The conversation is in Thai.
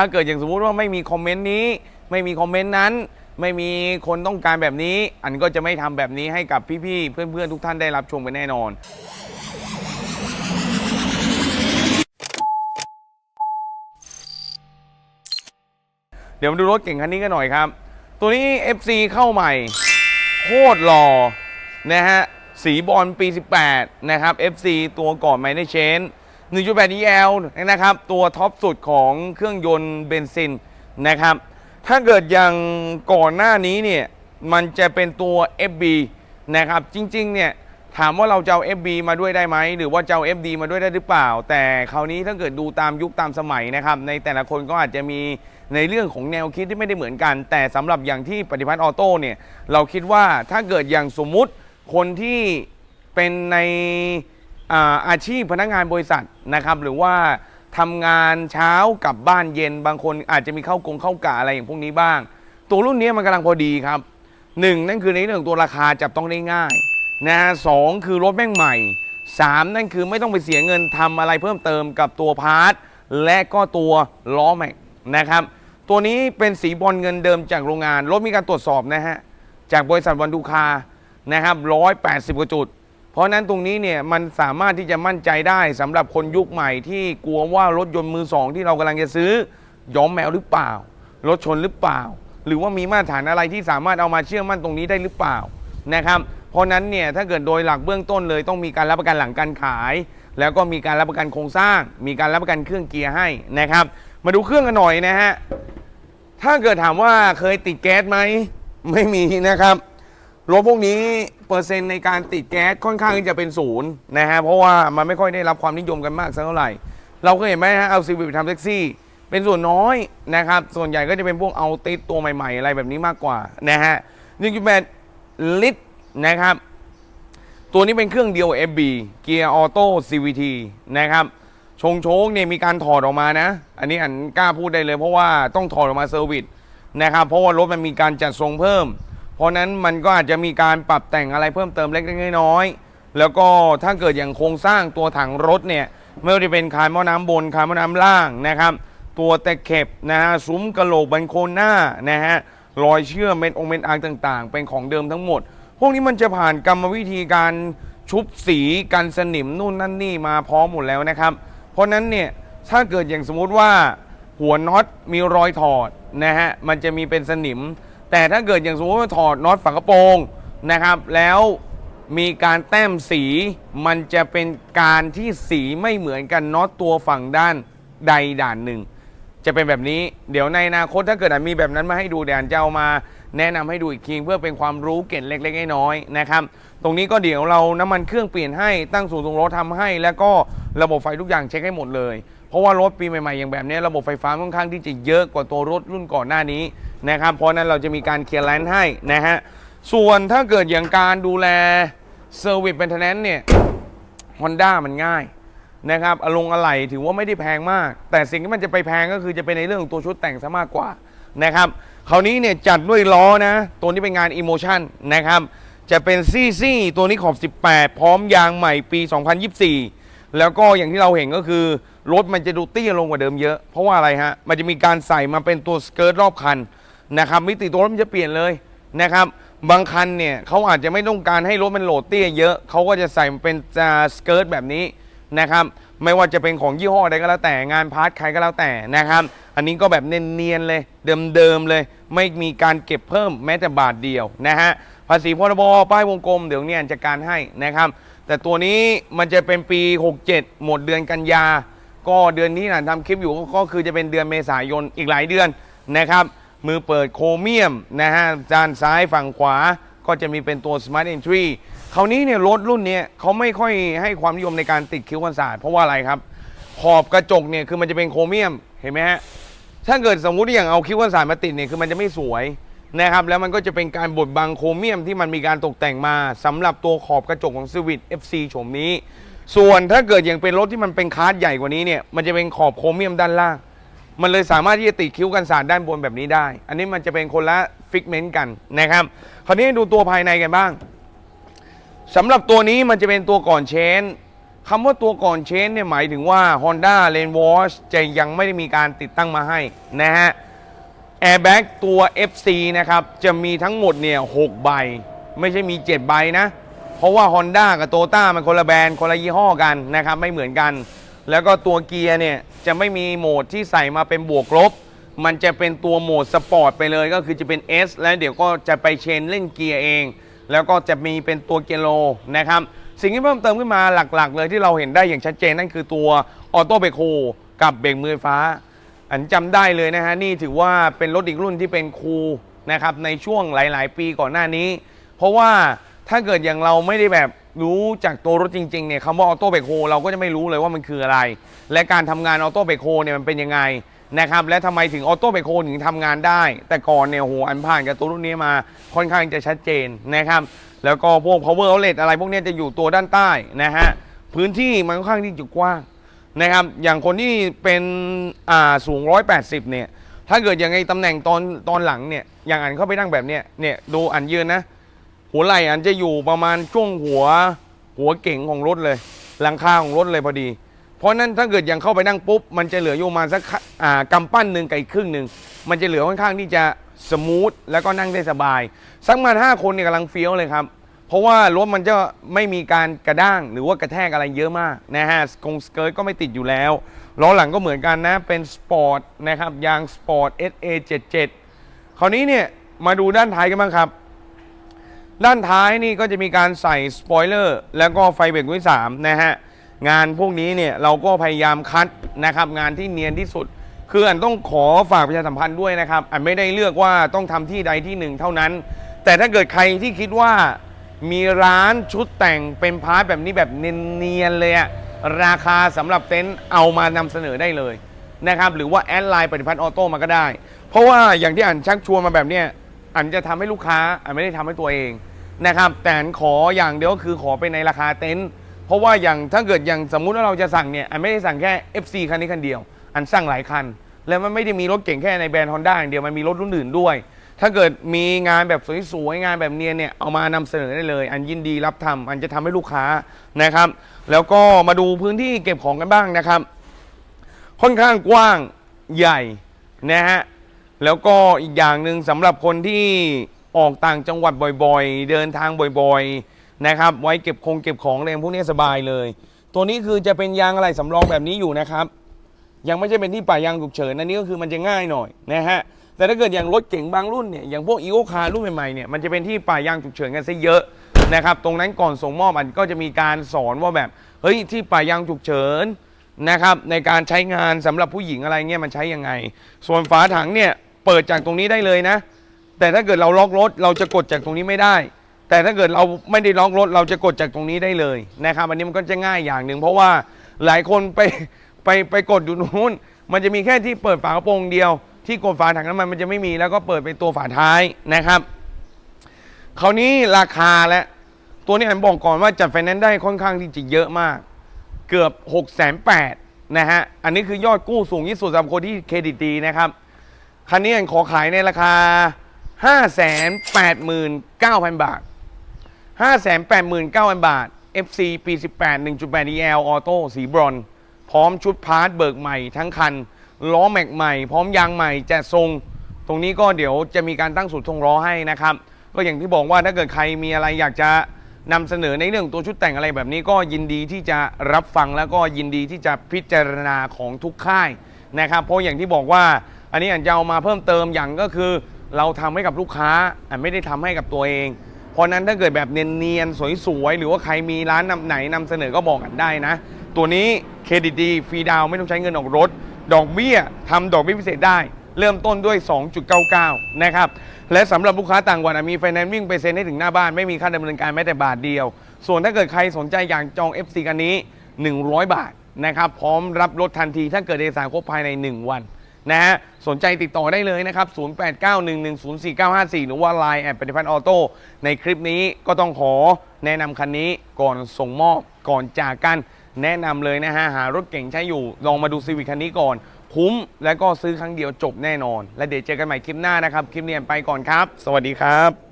ถ้าเกิดอย่างสมมุติว่าไม่มีคอมเมนต์นี้ ไม่มีคอมเมนต์นั้น ไม่มีคนต้องการแบบนี้ อันก็จะไม่ทำแบบนี้ให้กับพี่ๆเพื่อนๆทุกท่านได้รับชมกันแน่นอนเดี๋ยวมาดูรถเก่งคันนี้กันหน่อยครับ ตัวนี้ FC เข้าใหม่ โคตรหล่อนะฮะ สีบอลปี 18 นะครับ FC ตัวก่อนไมเนเชน 1.8 EL นะครับ ตัวท็อปสุดของเครื่องยนต์เบนซินนะครับ ถ้าเกิดอย่างก่อนหน้านี้เนี่ย มันจะเป็นตัว FB นะครับ จริง ๆ เนี่ยถามว่าเราจะเอา FB มาด้วยได้ไหม หรือว่าจะเอา FD มาด้วยได้หรือเปล่า แต่คราวนี้ถ้าเกิดดูตามยุคตามสมัยนะครับ ในแต่ละคนก็อาจจะมีในเรื่องของแนวคิดที่ไม่ได้เหมือนกัน แต่สำหรับอย่างที่ปฏิพัฒน์ออโต้เนี่ย เราคิดว่าถ้าเกิดอย่างสมมุติคนที่เป็นใน อาอาชีพพนักงานบริษัทนะครับ หรือว่าทำงานเช้ากลับบ้านเย็นบางคนอาจจะมีเข้ากงเข้ากะอะไรอย่างพวกนี้บ้าง ตัวรุ่นนี้มันกำลังพอดีครับหนึ่งนั่นคือในเรื่องของตัวราคาจับต้องได้ง่ายนะสองคือรถแม่งใหม่3นั่นคือไม่ต้องไปเสียเงินทำอะไรเพิ่มเติมกับตัวพาร์ทและก็ตัวล้อแม็กนะครับ ตัวนี้เป็นสีบอลเงินเดิมจากโรงงาน รถมีการตรวจสอบนะฮะ จากบริษัทวันดูคานะครับ180กว่าจุด ราะนั้นตรงนี้เนี่ยมันสามารถที่จะมั่นใจได้สำหรับคนยุคใหม่ที่กลัวว่ารถยนต์มือสองที่เรากำลังจะซื้อย้อมแมวหรือเปล่า รถชนหรือเปล่า หรือว่ามีมาตรฐานอะไรที่สามารถเอามาเชื่อมั่นตรงนี้ได้หรือเปล่านะครับเพราะนั้นเนี่ยถ้าเกิดโดยหลักเบื้องต้นเลยต้องมีการรับประกันหลังการขาย แล้วก็มีการรับประกันโครงสร้าง มีการรับประกันเครื่องเกียร์ให้นะครับ มาดูเครื่องกันหน่อยนะฮะถ้าเกิดถามว่าเคยติดแก๊สไหมไม่มีนะครับ รถพวกนี้เปอร์เซ็นต์ในการติดแก๊สค่อนข้างที่จะเป็นศูนย์นะฮะเพราะว่ามันไม่ค่อยได้รับความนิยมกันมากสักเท่าไหร่ เราก็เห็นไหมฮะเอาซีวิไปทำแท็กซี่ เป็นส่วนน้อยนะครับ ส่วนใหญ่ก็จะเป็นพวกเอาติดตัวใหม่ๆ อะไรแบบนี้มากกว่านะฮะ1.8ลิตรนะครับ ตัวนี้เป็นเครื่องเดียว FB เกียร์ออโต้ CVT นะครับชงโชคเนี่ยมีการถอดออกมานะ อันนี้อันกล้าพูดได้เลย เพราะว่าต้องถอดออกมาเซอร์วิสนะครับเพราะว่ารถมันมีการจัดทรงเพิ่ม เพราะนั้นมันก็อาจจะมีการปรับแต่งอะไรเพิ่มเติมเล็กๆน้อยๆแล้วก็ถ้าเกิดอย่างโครงสร้างตัวถังรถเนี่ยไม่ว่าจะเป็นคานหม้อน้ำบนคานหม้อน้ำล่างนะครับ ตัวตะเข็บนะฮะซุ้มกระโหลกบันโคนหน้านะฮะรอยเชื่อมเม็ดองค์เม็ดอาร์ต่าง ๆ เป็นของเดิมทั้งหมด พวกนี้มันจะผ่านกรรมวิธีการชุบสีกันสนิมนู่นนั่นนี่มาพร้อมหมดแล้วนะครับ เพราะฉะนั้นเนี่ยถ้าเกิดอย่างสมมุติว่าหัวน็อตมีรอยถอดนะฮะมันจะมีเป็นสนิม แต่ถ้าเกิดอย่างสมมติว่าถอดน็อตฝากระโปรงนะครับ แล้วมีการแต้มสีมันจะเป็นการที่สีไม่เหมือนกันน็อตตัวฝั่งด้านใดด่านหนึ่ง จะเป็นแบบนี้เดี๋ยวในอนาคตถ้าเกิดมีแบบนั้นมาให้ดูเดี๋ยวอันจะเอามาแนะนำให้ดูอีกทีเพื่อเป็นความรู้เกร็ดเล็กๆน้อยๆนะครับ ตรงนี้ก็เดี๋ยวเราน้ำมันเครื่องเปลี่ยนให้ตั้งศูนย์ตรงรถทำให้ แล้วก็ระบบไฟทุกอย่างเช็คให้หมดเลย เพราะว่ารถปีใหม่ๆอย่างแบบนี้ระบบไฟฟ้าค่อนข้างที่จะเยอะกว่าตัวรถรุ่นก่อนหน้านี้นะครับ เพราะนั้นเราจะมีการเคลียร์แลนด์ให้นะฮะ ส่วนถ้าเกิดอย่างการดูแลเซอร์วิสเป็นเทนแนนเนี่ย Honda มันง่ายนะครับอารมณ์อะไหล่ถือว่าไม่ได้แพงมาก แต่สิ่งที่มันจะไปแพงก็คือจะเป็นในเรื่องของตัวชุดแต่งซะมากกว่านะครับคราวนี้เนี่ยจัดด้วยล้อนะ ตัวนี้เป็นงาน Emotion นะครับ จะเป็นซี่ซี่ตัวนี้ขอบ 18 พร้อมยางใหม่ปี 2024 แล้วก็อย่างที่เราเห็นก็คือ รถมันจะดูเตี้ยลงกว่าเดิมเยอะ เพราะว่าอะไรฮะ มันจะมีการใส่มาเป็นตัวสเกิร์ตรอบคันนะครับมิติตัวรถมันจะเปลี่ยนเลยนะครับบางคันเนี่ยเขาอาจจะไม่ต้องการให้รถมันโหลดเตี้ยเยอะเขาก็จะใส่เป็นสเกิร์ตแบบนี้นะครับไม่ว่าจะเป็นของยี่ห้อใดก็แล้วแต่งานพาร์ทใครก็แล้วแต่นะครับ อันนี้ก็แบบเนียนๆเลยเดิมๆเลย ไม่มีการเก็บเพิ่มแม้แต่บาทเดียวนะฮะภาษีพรบป้ายวงกลมเดี๋ยวเนี่ยจัดการให้นะครับ แต่ตัวนี้มันจะเป็นปี 67 หมดเดือนกันยา ก็เดือนนี้นะทำคลิปอยู่ก็คือจะเป็นเดือนเมษายนอีกหลายเดือนนะครับ มือเปิดโครเมียมนะฮะด้านซ้ายฝั่งขวาก็จะมีเป็นตัว Smart Entry คราวนี้เนี่ยรถรุ่นเนี้ยเขาไม่ค่อยให้ความนิยมในการติดคิ้วกันศาสตร์เพราะว่าอะไรครับ ขอบกระจกเนี่ยคือมันจะเป็นโครเมียมเห็นไหมฮะถ้าเกิดสมมุติอย่างเอาคิ้วกันศาสตร์มาติดเนี่ยคือมันจะไม่สวย นะครับแล้วมันก็จะเป็นการบดบังโครเมียมที่มันมีการตกแต่งมาสำหรับตัวขอบกระจกของ Civic FC โฉมนี้ ส่วนถ้าเกิดอย่างเป็นรถที่มันเป็นคาร์ดใหญ่กว่านี้เนี่ยมันจะเป็นขอบโครเมียมด้านล่าง มันเลยสามารถที่จะติดคิ้วกันศาสตร์ด้านบนแบบนี้ได้ อันนี้มันจะเป็นคนละฟิกเมนต์กันนะครับคราวนี้ดูตัวภายในกันบ้างสำหรับตัวนี้มันจะเป็นตัวก่อนเชนคำว่าตัวก่อนเชนเนี่ยหมายถึงว่า Honda l a n e Watch จะยังไม่ได้มีการติดตั้งมาให้นะฮะ Airbag ตัว FC นะครับ จะมีทั้งหมดเนี่ย6ใบ ไม่ใช่มี 7 ใบนะ เพราะว่า Honda กับโตต้ามันคนละแบรนด์คนละยี่ห้อกันนะครับ ไม่เหมือนกัน แล้วก็ตัวเกียร์เนี่ย จะไม่มีโหมดที่ใส่มาเป็นบวกลบ มันจะเป็นตัวโหมดสปอร์ตไปเลยก็คือจะเป็น S แล้วเดี๋ยวก็จะไปเชนเล่นเกียร์เอง แล้วก็จะมีเป็นตัวเกียร์โลนะครับสิ่งที่เพิ่มเติมขึ้นมาหลักๆ เลยที่เราเห็นได้อย่างชัดเจนนั่นคือตัวออโต้เบรกโฮกับเบรกมือไฟฟ้า อันจำได้เลยนะฮะนี่ถือว่าเป็นรถอีกรุ่นที่เป็นครูนะครับในช่วงหลาย ๆ ปีก่อนหน้านี้ เพราะว่าถ้าเกิดอย่างเราไม่ได้แบบรู้จากตัวรถจริง ๆ เนี่ยคำว่าออโต้เบรกโฮเราก็จะไม่รู้เลยว่ามันคืออะไร และการทำงานออโต้เบรกโฮเนี่ยมันเป็นยังไงนะครับและทำไมถึงออโต้เบรกโฮถึงทำงานได้ แต่ก่อนเนี่ยโหอันผ่านกับตัวรุ่นนี้มาค่อนข้างจะชัดเจนนะครับแล้วก็พวก power outlet อะไรพวกนี้จะอยู่ตัวด้านใต้นะฮะพื้นที่มันค่อนข้างที่จะกว้าง นะครับ อย่างคนที่เป็นอ่าสูง 180 เนี่ย ถ้าเกิดอย่างไงตำแหน่งตอนตอนหลังเนี่ย อย่างอันเข้าไปนั่งแบบเนี้ย เนี่ยดูอันยืนนะ หัวไหล่อันจะอยู่ประมาณช่วงหัวหัวเก่งของรถเลย หลังคาของรถเลยพอดี เพราะนั้นถ้าเกิดยังเข้าไปนั่งปุ๊บ มันจะเหลืออยู่มาสักอ่ากำปั้นหนึ่งกับอีกครึ่งหนึ่ง มันจะเหลือค่อนข้างที่จะสมูทแล้วก็นั่งได้สบาย สักมาห้าคนเนี่ยกำลังเฟี้ยวเลยครับ เพราะว่ารถมันจะไม่มีการกระด้างหรือว่ากระแทกอะไรเยอะมากนะฮะกงสเกิร์ตก็ไม่ติดอยู่แล้วล้อหลังก็เหมือนกันนะเป็นสปอร์ตนะครับยางสปอร์ต SA77 คราวนี้เนี่ยมาดูด้านท้ายกันบ้างครับ ด้านท้ายนี่ก็จะมีการใส่สปอยเลอร์แล้วก็ไฟเบรกด้วย3นะฮะงานพวกนี้เนี่ยเราก็พยายามคัดนะครับงานที่เนียนที่สุด คืออันต้องขอฝากประชาสัมพันธ์ด้วยนะครับ อันไม่ได้เลือกว่าต้องทำที่ใดที่หนึ่งเท่านั้น แต่ถ้าเกิดใครที่คิดว่า มีร้านชุดแต่งเป็นพาร์ทแบบนี้แบบเนียนๆเลยอะราคาสำหรับเต็นท์เอามานำเสนอได้เลยนะครับหรือว่าแอดไลน์ปฏิพัฒน์ออโต้มาก็ได้ เพราะว่าอย่างที่อันชักชวนมาแบบเนี้ยอันจะทำให้ลูกค้าอันไม่ได้ทำให้ตัวเองนะครับแต่อันขออย่างเดียวก็คือขอเป็นในราคาเต็นท์เพราะว่าอย่างถ้าเกิดอย่างสมมุติว่าเราจะสั่งเนี่ยอันไม่ได้สั่งแค่ FC คันนี้คันเดียว อันสั่งหลายคัน แล้วมันไม่ได้มีรถเก่งแค่ในแบรนด์ Honda อย่างเดียวมันมีรถรุ่นอื่นด้วย ถ้าเกิดมีงานแบบสวยๆงานแบบเนียนเนี่ยเอามานำเสนอได้เลย อันยินดีรับทำอันจะทำให้ลูกค้านะครับ แล้วก็มาดูพื้นที่เก็บของกันบ้างนะครับ ค่อนข้างกว้างใหญ่นะฮะแล้วก็อีกอย่างหนึ่งสำหรับคนที่ออกต่างจังหวัดบ่อยๆ เดินทางบ่อยๆนะครับ ไว้เก็บคงเก็บของอะไรพวกนี้สบายเลย ตัวนี้คือจะเป็นยางอะไรสำรองแบบนี้อยู่นะครับ ยังไม่ใช่เป็นที่ป่ายางฉุกเฉินอันนี้ก็คือมันจะง่ายหน่อยนะฮะ แต่ถ้าเกิดอย่างรถเก๋งบางรุ่นเนี่ยอย่างพวกอีโ c คาร์รุ่นใหม่ๆเนี่ยมันจะเป็นที่ป่ายางฉุกเฉินกันซะเยอะนะครับตรงนั้นก่อนส่งมอบอันก็จะมีการสอนว่าแบบเฮ้ยที่ป่ายางฉุกเฉินนะครับในการใช้งานสำหรับผู้หญิงอะไรเงี้ยมันใช้ยังไง ส่วนฝาถังเนี่ยเปิดจากตรงนี้ได้เลยนะ แต่ถ้าเกิดเราล็อกรถเราจะกดจากตรงนี้ไม่ได้ แต่ถ้าเกิดเราไม่ได้ล็อกรถเราจะกดจากตรงนี้ได้เลยนะครับอันนี้มันก็จะง่ายอย่างหนึ่งเพราะว่าหลายคนไปไปไปกดอยู่นู้น มันจะมีแค่ที่เปิดฝากระโปรงเดียว ที่กดฝาถังน้ำมันมันจะไม่มีแล้วก็เปิดเป็นตัวฝาท้ายนะครับคราวนี้ราคาและตัวนี้อันบอกก่อนว่าจัดไฟแนนซ์ได้ค่อนข้างที่จะเยอะมาก เกือบ6กแสนแปดนะฮะอันนี้คือยอดกู้สูงที่สุดสำหรับคนที่เครดิตดีนะครับคันนี้อันขอขายในราคา 589,000 บาท 589,000 บาท FC ปี 18 1.8 EL ออโต้สีบรอน พร้อมชุดพาร์ทเบิกใหม่ทั้งคัน ล้อแม็กใหม่ พร้อมยางใหม่แจะทรง ตรงนี้ก็เดี๋ยวจะมีการตั้งสูตรทรงล้อให้นะครับ ก็อย่างที่บอกว่าถ้าเกิดใครมีอะไรอยากจะนำเสนอในเรื่องตัวชุดแต่งอะไรแบบนี้ก็ยินดีที่จะรับฟังแล้วก็ยินดีที่จะพิจารณาของทุกค่ายนะครับ เพราะอย่างที่บอกว่า อันนี้อันจะเอามาเพิ่มเติมอย่างก็คือ เราทำให้กับลูกค้าอันไม่ได้ทำให้กับตัวเอง เพราะนั้นถ้าเกิดแบบเนียนๆสวยๆหรือว่าใครมีร้านนำไหนนำเสนอก็บอกกันได้นะ ตัวนี้เครดิตดีฟรีดาวไม่ต้องใช้เงินออกรถ ดอกเบี้ยทำดอกเบี้ยพิเศษได้ เริ่มต้นด้วย 2.99 นะครับ และสำหรับลูกค้าต่างวัดอะมีไฟแนนซ์วิ่งไปเซ็นให้ถึงหน้าบ้าน ไม่มีค่าดำเนินการแม้แต่บาทเดียว ส่วนถ้าเกิดใครสนใจอยากจอง FC กันนี้ 100 บาทนะครับพร้อมรับรถทันทีถ้าเกิดเอกสารครบภายใน 1 วันนะฮะสนใจติดต่อได้เลยนะครับ 0891104954 หรือว่า Line แอดปฏิพัน์ออโต้ในคลิปนี้ก็ต้องขอแนะนำคันนี้ก่อนส่งมอบก่อนจากกัน แนะนำเลยนะฮะ หารถเก่งใช้อยู่ ลองมาดูซีวิคคันนี้ก่อน คุ้มและก็ซื้อครั้งเดียวจบแน่นอน และเดี๋ยวเจอกันใหม่คลิปหน้านะครับ คลิปนี้ไปก่อนครับ สวัสดีครับ